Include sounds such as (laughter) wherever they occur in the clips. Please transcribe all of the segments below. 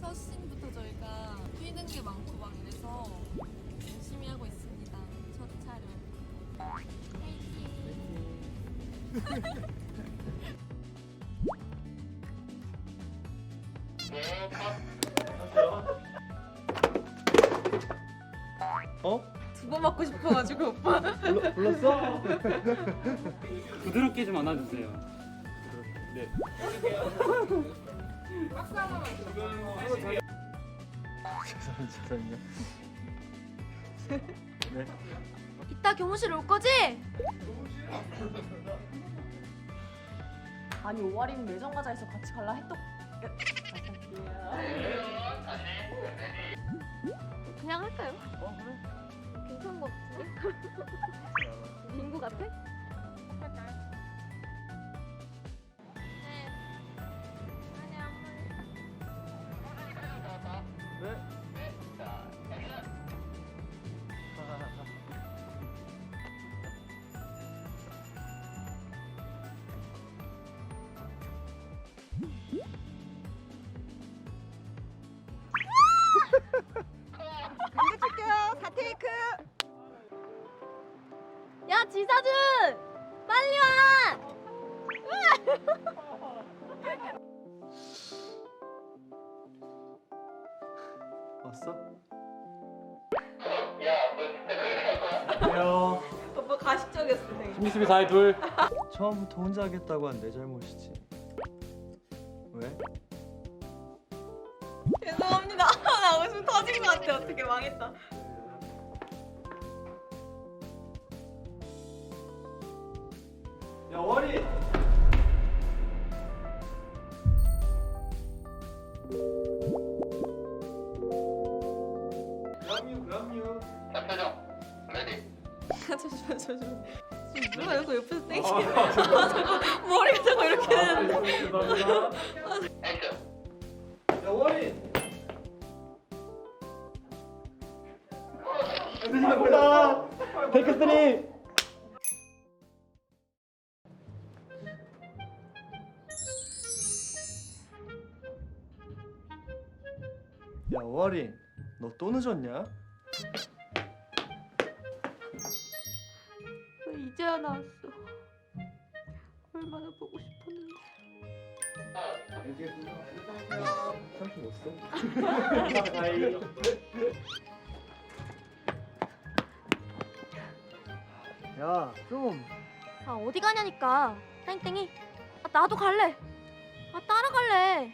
첫 씬부터 저희가 뛰는 게 많고 막 이래서 열심히 하고 있습니다. 첫 촬영. 화이팅! (laughs) 어? 두 번 맞고 싶어가지고 오빠. 불러, 불렀어? (laughs) 부드럽게 좀 안아주세요. 네. 죄송해요 죄송해요 네 이따 교무실 올 거지? 아니 5월이는 매점 가자해서 같이 갈라 했던 거 같은데? 빙고 같아? 왔어? 안녕 오빠 가식적이었어 되게 심수비 사이 둘. 처음부터 혼자 하겠다고 한 내 잘못이지 왜? 죄송합니다 (laughs) 나 웃음 터진 것 같아 어떻게 망했다 이거 옆에서 땡기는 아 자꾸 머리가 자꾸 이렇게 되는데. 야 월이. 야 몰라 백크스니 야 월이 너또 늦었냐? 이제야 나왔어? 얼마나 보고 싶었는데. (laughs) 야, 좀. 아 어디 가냐니까. 땡땡이. 아, 나도 갈래. 아 따라갈래.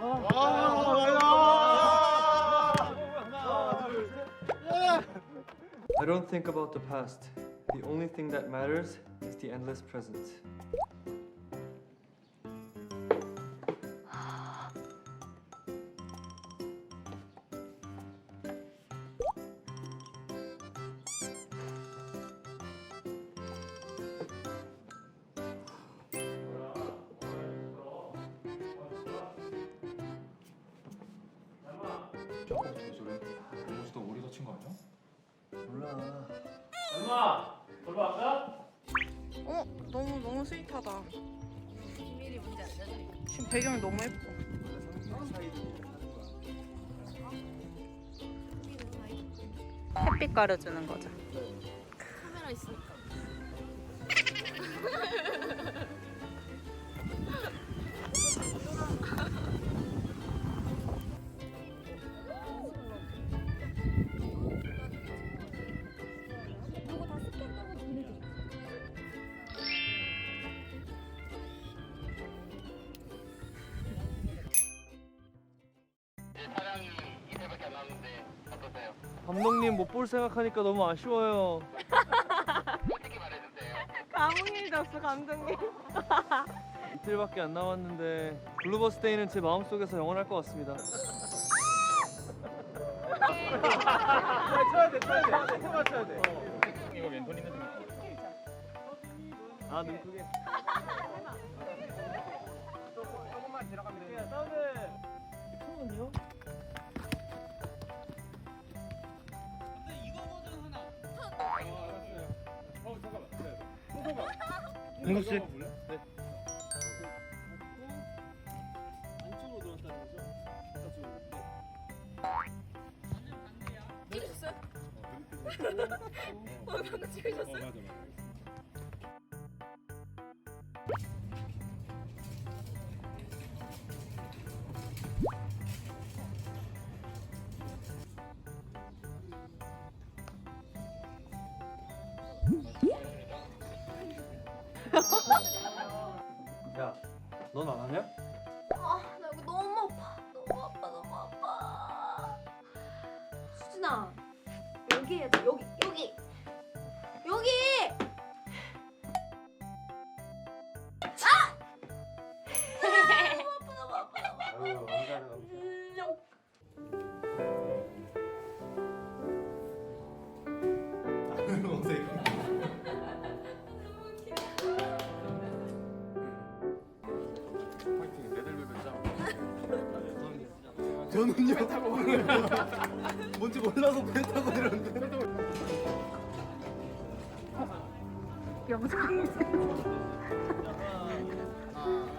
I don't think about the past. The only thing that matters is the endless present. 옷도 오리 다친 거 아니야? 몰라. 엄마, 돌로 갈까? 어? 너무 너무 스윗하다. 비밀이 뭔지 알려줘. 지금 배경이 너무 예뻐. 햇빛 가려주는 거죠. 카메라 있으니까. 촬영이 이틀밖에 안 남았는데 어 감독님 못 볼 생각하니까 너무 아쉬워요. (laughs) 감흥해졌어 감독님. (laughs) 이틀밖에 안 남았는데 블루버스데이는 제 마음속에서 영원할 것 같습니다. 쳐야 돼, 쳐야 돼, 쳐야 돼. 이거 왼손 있는 중. 아, 눈 크게. 조금만 들어가면 돼요. 사운드. 처음이요? 네. 민국 씨. 네. 안쪽으로 들어왔다는 거죠? 찍으셨어요? 어 방금 찍으셨어요? 맞아 맞아. 야, 넌 안 하냐? 아, 나 이거 너무 아파. 너무 아파, 너무 아파. 수진아, 여기 해야 돼. 여기, 여기, 여기. 저는요. (laughs) 뭔지 몰라서 배 타고 이러는데. 영상. 하나,